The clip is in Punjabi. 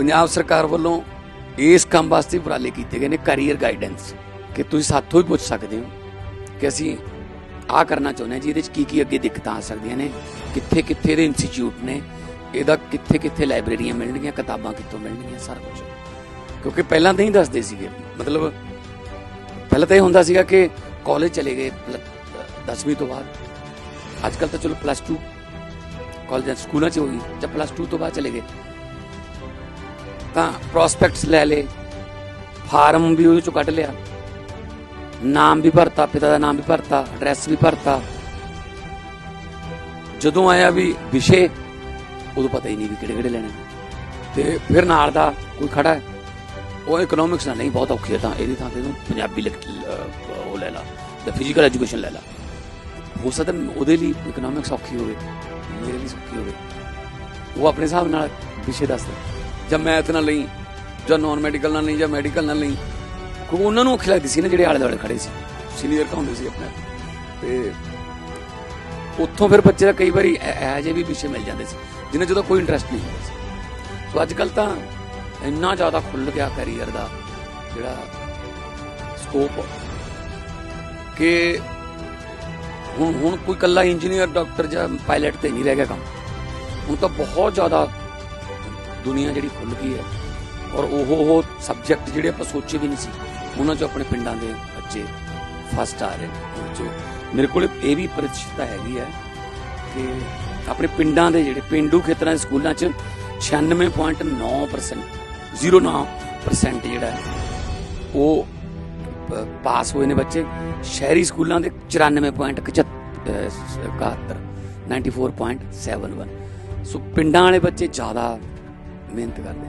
ਪੰਜਾਬ ਸਰਕਾਰ ਵੱਲੋਂ ਇਸ ਕੰਮ ਵਾਸਤੇ ਉਪਰਾਲੇ ਕੀਤੇ ਗਏ ਨੇ ਕੈਰੀਅਰ ਗਾਈਡੈਂਸ ਕਿ ਤੁਸੀਂ ਸਾਥੋਂ ਹੀ ਪੁੱਛ ਸਕਦੇ ਹੋ ਕਿ ਅਸੀਂ ਆ ਕਰਨਾ ਚਾਹੁੰਦੇ ਹਾਂ ਜੀ, ਇਹਦੇ ਚ ਕੀ ਕੀ ਅੱਗੇ ਦਿੱਕਤਾਂ ਆ ਸਕਦੀਆਂ ਨੇ ਕਿੱਥੇ ਕਿੱਥੇ ਦੇ ਇੰਸਟੀਚਿਊਟ ਨੇ, ਇਹਦਾ ਕਿੱਥੇ ਕਿੱਥੇ ਲਾਇਬ੍ਰੇਰੀਆਂ ਮਿਲਣਗੀਆਂ, ਕਿਤਾਬਾਂ ਕਿੱਥੋਂ ਮਿਲਣਗੀਆਂ, ਸਾਰਾ ਕੁਝ ਕਿਉਂਕਿ ਪਹਿਲਾਂ ਤਾਂ ਹੀ ਦੱਸਦੇ ਸੀਗੇ, ਮਤਲਬ ਪਹਿਲਾਂ ਤਾਂ ਇਹ ਹੁੰਦਾ ਸੀਗਾ ਕਿ ਕਾਲਜ ਚਲੇ ਗਏ 10ਵੀਂ ਤੋਂ ਬਾਅਦ। ਅੱਜ ਕੱਲ ਤਾਂ ਚਲੋ ਪਲੱਸ 2 ਕਾਲਜਾਂ ਸਕੂਲਾਂ 'ਚ ਹੋ ਗਈ ਜਾਂ ਪਲੱਸ 2 ਤੋਂ ਬਾਅਦ ਚਲੇ ਗਏ। ਤਾਂ ਪ੍ਰੋਸਪੈਕਟਸ ਲੈ ਲੇ ਫਾਰਮ ਵੀ ਉਹਦੇ ਚੋਂ ਕੱਢ ਲਿਆ। ਨਾਮ ਵੀ ਭਰਤਾ, ਪਿਤਾ ਦਾ ਨਾਮ ਵੀ ਭਰਤਾ ਐਡਰੈਸ ਵੀ ਭਰਤਾ। ਜਦੋਂ ਆਇਆ ਵੀ ਵਿਸ਼ੇ, ਉਦੋਂ ਪਤਾ ਹੀ ਨਹੀਂ ਵੀ ਕਿਹੜੇ ਕਿਹੜੇ ਲੈਣੇ। ਤੇ ਫਿਰ ਨਾਲ ਦਾ ਕੋਈ ਖੜਾ ਹੈ। ਉਹ ਇਕਨੋਮਿਕਸ ਨਾਲ ਨਹੀਂ, ਬਹੁਤ ਔਖੀ ਹੈ ਤਾਂ ਇਹਦੀ ਥਾਂ ਤੇ ਇਹਨੂੰ ਪੰਜਾਬੀ ਲਿਖ ਉਹ ਲੈ ਲਾ ਤੇ ਫਿਜ਼ੀਕਲ ਐਜੂਕੇਸ਼ਨ ਲੈ ਲਾ। ਹੋ ਸਕਦਾ ਉਹਦੇ ਲਈ ਇਕਨੋਮਿਕਸ ਔਖੀ ਹੋਵੇ, ਮੇਰੇ ਲਈ ਸੌਖੀ ਹੋਵੇ। ਉਹ ਆਪਣੇ ਹਿਸਾਬ ਨਾਲ ਵਿਸ਼ੇ ਦੱਸਦਾ ਜਾਂ ਮੈਥ ਨਾਲ ਲਈ, ਜਾਂ ਨਾਨ ਮੈਡੀਕਲ ਨਾਲ ਲਈ, ਜਾਂ ਮੈਡੀਕਲ ਨਾਲ ਲਈ, ਕਿਉਂਕਿ ਉਹਨਾਂ ਨੂੰ ਔਖੀ ਲੱਗਦੀ ਸੀ ਨਾ ਜਿਹੜੇ ਆਲੇ ਦੁਆਲੇ ਖੜੇ ਸੀ ਸੀਨੀਅਰ ਕਹਾਉਂਦੇ ਸੀ ਆਪਣੇ। ਤੇ ਉੱਥੋਂ ਫਿਰ ਬੱਚੇ ਦਾ ਕਈ ਵਾਰੀ ਇਹੋ ਜਿਹੇ ਵੀ ਵਿਸ਼ੇ ਮਿਲ ਜਾਂਦੇ ਸੀ ਜਿਨ੍ਹਾਂ 'ਚ ਉਹਦਾ ਕੋਈ ਇੰਟਰਸਟ ਨਹੀਂ ਹੁੰਦਾ ਸੀ। ਸੋ ਅੱਜ ਕੱਲ ਤਾਂ ਇੰਨਾ ਜ਼ਿਆਦਾ ਖੁੱਲ ਗਿਆ ਕੈਰੀਅਰ ਦਾ ਜਿਹੜਾ ਸਕੋਪ ਕਿ ਹੁਣ ਹੁਣ ਕੋਈ ਕੱਲਾ ਇੰਜੀਨੀਅਰ ਡਾਕਟਰ ਜਾਂ ਪਾਇਲਟ ਤੇ ਨਹੀਂ ਰਹਿ ਗਿਆ ਕੰਮ। ਹੁਣ ਤਾਂ ਬਹੁਤ ਜ਼ਿਆਦਾ ਦੁਨੀਆ ਜਿਹੜੀ ਖੁੱਲ ਗਈ ਹੈ ਔਰ ਉਹ ਉਹ ਸਬਜੈਕਟ ਜਿਹੜੇ ਆਪਾਂ ਸੋਚੇ ਵੀ ਨਹੀਂ ਸੀ, ਉਹਨਾਂ 'ਚ ਆਪਣੇ ਪਿੰਡਾਂ ਦੇ ਬੱਚੇ ਫਸਟ ਆ ਰਹੇ ਨੇ ਉਹ ਮੇਰੇ ਕੋਲ ਇਹ ਵੀ ਪ੍ਰਤੀਸ਼ਤਤਾ ਹੈਗੀ ਹੈ ਕਿ ਆਪਣੇ ਪਿੰਡਾਂ ਦੇ ਜਿਹੜੇ ਪਿੰਡੂ ਖੇਤਰਾਂ ਦੇ ਸਕੂਲਾਂ 'ਚ 96.9% 09% ਜਿਹੜਾ ਉਹ ਪਾਸ ਹੋਏ ਨੇ ਬੱਚੇ। ਸ਼ਹਿਰੀ ਸਕੂਲਾਂ ਦੇ 94.71 94.71 ਸੋ ਪਿੰਡਾਂ ਵਾਲੇ ਬੱਚੇ ਜ਼ਿਆਦਾ mente, Dante.